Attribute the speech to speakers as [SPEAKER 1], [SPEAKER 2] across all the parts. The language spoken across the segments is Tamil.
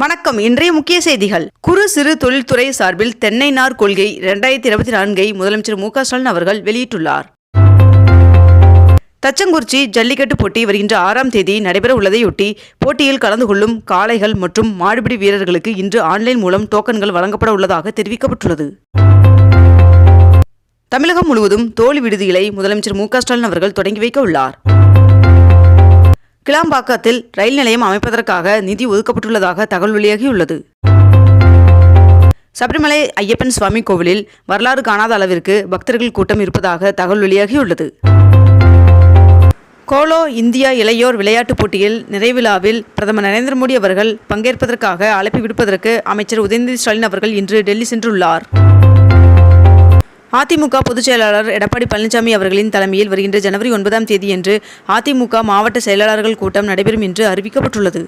[SPEAKER 1] வணக்கம். இன்றைய முக்கிய செய்திகள். குறு சிறு தொழில்துறை சார்பில் தென்னை நார் கொள்கை இரண்டாயிரத்தி இருபத்தி நான்கை முதலமைச்சர் மு க ஸ்டாலின் அவர்கள் வெளியிட்டுள்ளார். தச்சங்குறிச்சி ஜல்லிக்கட்டு போட்டி வருகின்ற ஆறாம் தேதி நடைபெற உள்ளதையொட்டி போட்டியில் கலந்து கொள்ளும் காளைகள் மற்றும் மாடுபிடி வீரர்களுக்கு இன்று ஆன்லைன் மூலம் டோக்கன்கள் வழங்கப்பட உள்ளதாக தெரிவிக்கப்பட்டுள்ளது. தமிழகம் முழுவதும் தோழி விடுதிகளை முதலமைச்சர் மு க ஸ்டாலின் அவர்கள் தொடங்கி வைக்க உள்ளார். கிளாம்பாக்கத்தில் ரயில் நிலையம் அமைப்பதற்காக நிதி ஒதுக்கப்பட்டுள்ளதாக தகவல் வெளியாகியுள்ளது. சபரிமலை ஐயப்பன் சுவாமி கோவிலில் வரலாறு காணாத அளவிற்கு பக்தர்கள் கூட்டம் இருப்பதாக தகவல் வெளியாகியுள்ளது. கோலோ இந்தியா இளையோர் விளையாட்டுப் போட்டியில் நிறைவிழாவில் பிரதமர் நரேந்திர மோடி அவர்கள் பங்கேற்பதற்காக அழைப்பு விடுப்பதற்கு அமைச்சர் உதயநிதி ஸ்டாலின் அவர்கள் இன்று டெல்லி சென்றுள்ளார். அதிமுக பொதுச் செயலாளர் எடப்பாடி பழனிசாமி அவர்களின் தலைமையில் வருகின்ற ஜனவரி ஒன்பதாம் தேதியன்று அதிமுக மாவட்ட செயலாளர்கள் கூட்டம் நடைபெறும் என்று அறிவிக்கப்பட்டுள்ளது.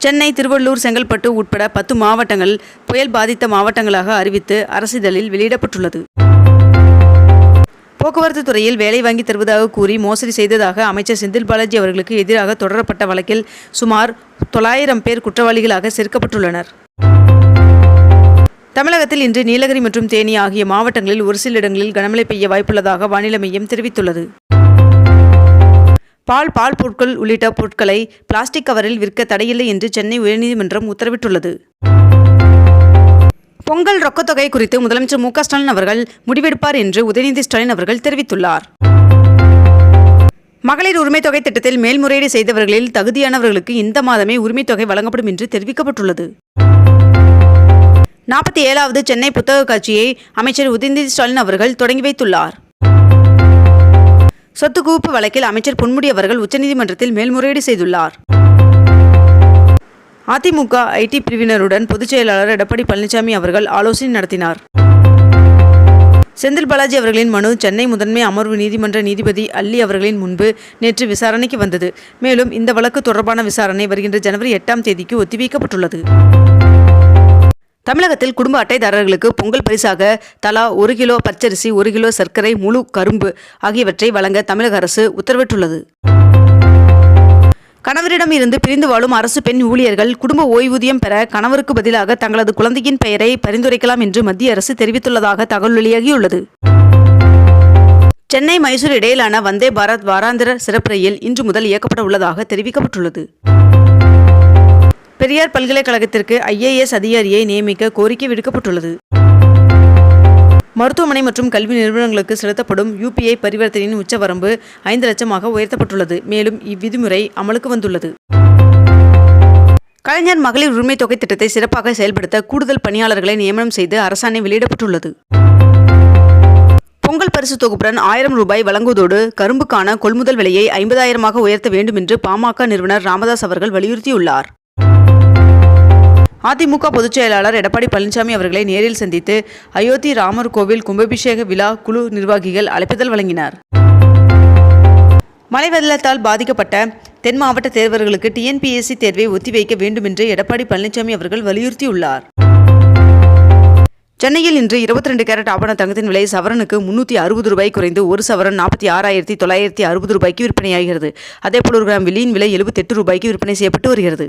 [SPEAKER 1] சென்னை திருவள்ளூர் செங்கல்பட்டு உட்பட பத்து மாவட்டங்கள் புயல் பாதித்த மாவட்டங்களாக அறிவித்து அரசிதழில் வெளியிடப்பட்டுள்ளது. போக்குவரத்து துறையில் வேலை வாங்கி தருவதாக கூறி மோசடி செய்ததாக அமைச்சர் செந்தில் பாலாஜி அவர்களுக்கு எதிராக தொடரப்பட்ட வழக்கில் சுமார் தொள்ளாயிரம் பேர் குற்றவாளிகளாக சேர்க்கப்பட்டுள்ளனர். தமிழகத்தில் இன்று நீலகிரி மற்றும் தேனி ஆகிய மாவட்டங்களில் ஒரு சில இடங்களில் கனமழை பெய்ய வாய்ப்புள்ளதாக வானிலை மையம் தெரிவித்துள்ளது. பால் பால் பொருட்கள் உள்ளிட்ட பொருட்களை பிளாஸ்டிக் கவரில் விற்க தடையில்லை என்று சென்னை உயர்நீதிமன்றம் உத்தரவிட்டுள்ளது. பொங்கல் ரொக்கத்தொகை குறித்து முதலமைச்சர் மு ஸ்டாலின் அவர்கள் முடிவெடுப்பார் என்று உதயநிதி ஸ்டாலின் அவர்கள் தெரிவித்துள்ளார். மகளிர் உரிமைத் தொகை திட்டத்தில் மேல்முறையீடு செய்தவர்களில் தகுதியானவர்களுக்கு இந்த மாதமே உரிமைத் தொகை வழங்கப்படும் என்று தெரிவிக்கப்பட்டுள்ளது. நாற்பத்தி ஏழாவது சென்னை புத்தக காட்சியை அமைச்சர் உதயநிதி ஸ்டாலின் அவர்கள் தொடங்கி வைத்துள்ளார். சொத்து குவிப்பு வழக்கில் அமைச்சர் பொன்முடி அவர்கள் உச்சநீதிமன்றத்தில் மேல்முறையீடு செய்துள்ளார். அதிமுக ஐடி பிரிவினருடன் பொதுச் செயலாளர் எடப்பாடி பழனிசாமி அவர்கள் ஆலோசனை நடத்தினார். செந்தில் பாலாஜி அவர்களின் மனு சென்னை முதன்மை அமர்வு நீதிமன்ற நீதிபதி அல்லி அவர்களின் முன்பு நேற்று விசாரணைக்கு வந்தது. மேலும் இந்த வழக்கு தொடர்பான விசாரணை வருகின்ற ஜனவரி எட்டாம் தேதிக்கு ஒத்திவைக்கப்பட்டுள்ளது. தமிழகத்தில் குடும்ப அட்டைதாரர்களுக்கு பொங்கல் பரிசாக தலா ஒரு கிலோ பச்சரிசி ஒரு கிலோ சர்க்கரை முழு கரும்பு ஆகியவற்றை வழங்க தமிழக அரசு உத்தரவிட்டுள்ளது. கணவரிடம் இருந்து பிரிந்து வாழும் அரசு பெண் ஊழியர்கள் குடும்ப ஓய்வூதியம் பெற கணவருக்கு பதிலாக தங்களது குழந்தையின் பெயரை பரிந்துரைக்கலாம் என்று மத்திய அரசு தெரிவித்துள்ளதாக தகவல் வெளியாகியுள்ளது. சென்னை மைசூர் இடையிலான வந்தே பாரத் வாராந்திர சிறப்பு ரயில் இன்று முதல் இயக்கப்பட உள்ளதாக தெரிவிக்கப்பட்டுள்ளது. பெரியார் பல்கலைக்கழகத்திற்கு ஐஏஎஸ் அதிகாரியை நியமிக்க கோரிக்கை விடுக்கப்பட்டுள்ளது. மருத்துவமனை மற்றும் கல்வி நிறுவனங்களுக்கு செலுத்தப்படும் யூபிஐ பரிவர்த்தனையின் உச்சவரம்பு ஐந்து லட்சமாக உயர்த்தப்பட்டுள்ளது. மேலும் இவ்விதிமுறை அமலுக்கு வந்துள்ளது. கலைஞர் மகளிர் உரிமை தொகை திட்டத்தை சிறப்பாக செயல்படுத்த கூடுதல் பணியாளர்களை நியமனம் செய்து அரசாணை வெளியிடப்பட்டுள்ளது. பொங்கல் பரிசு தொகுப்புடன் ஆயிரம் ரூபாய் வழங்குவதோடு கரும்புக்கான கொள்முதல் விலையை ஐம்பதாயிரமாக உயர்த்த வேண்டும் என்று பாமக நிறுவனர் ராமதாஸ் அவர்கள் வலியுறுத்தியுள்ளார். அதிமுக பொதுச் செயலாளர் எடப்பாடி பழனிசாமி அவர்களை நேரில் சந்தித்து அயோத்தி ராமர் கோவில் கும்பாபிஷேக விழா குழு நிர்வாகிகள் அழைப்புதல் வழங்கினார். மழை வெள்ளத்தால் பாதிக்கப்பட்ட தென் மாவட்ட தேர்வர்களுக்கு டிஎன்பிஎஸ்சி தேர்வை ஒத்திவைக்க வேண்டும் என்று எடப்பாடி பழனிசாமி அவர்கள் வலியுறுத்தியுள்ளார். சென்னையில் இன்று இருபத்தி ரெண்டு கேரட் ஆபண தங்கத்தின் விலை சவரனுக்கு முன்னூற்றி அறுபது ரூபாய் குறைந்து ஒரு சவரன் நாற்பத்தி ஆறாயிரத்தி தொள்ளாயிரத்தி அறுபது ரூபாய்க்கு விற்பனையாகிறது. அதேபோல் ஒரு கிராம் வெளியின் விலை எழுபத்தெட்டு ரூபாய்க்கு விற்பனை செய்யப்பட்டு வருகிறது.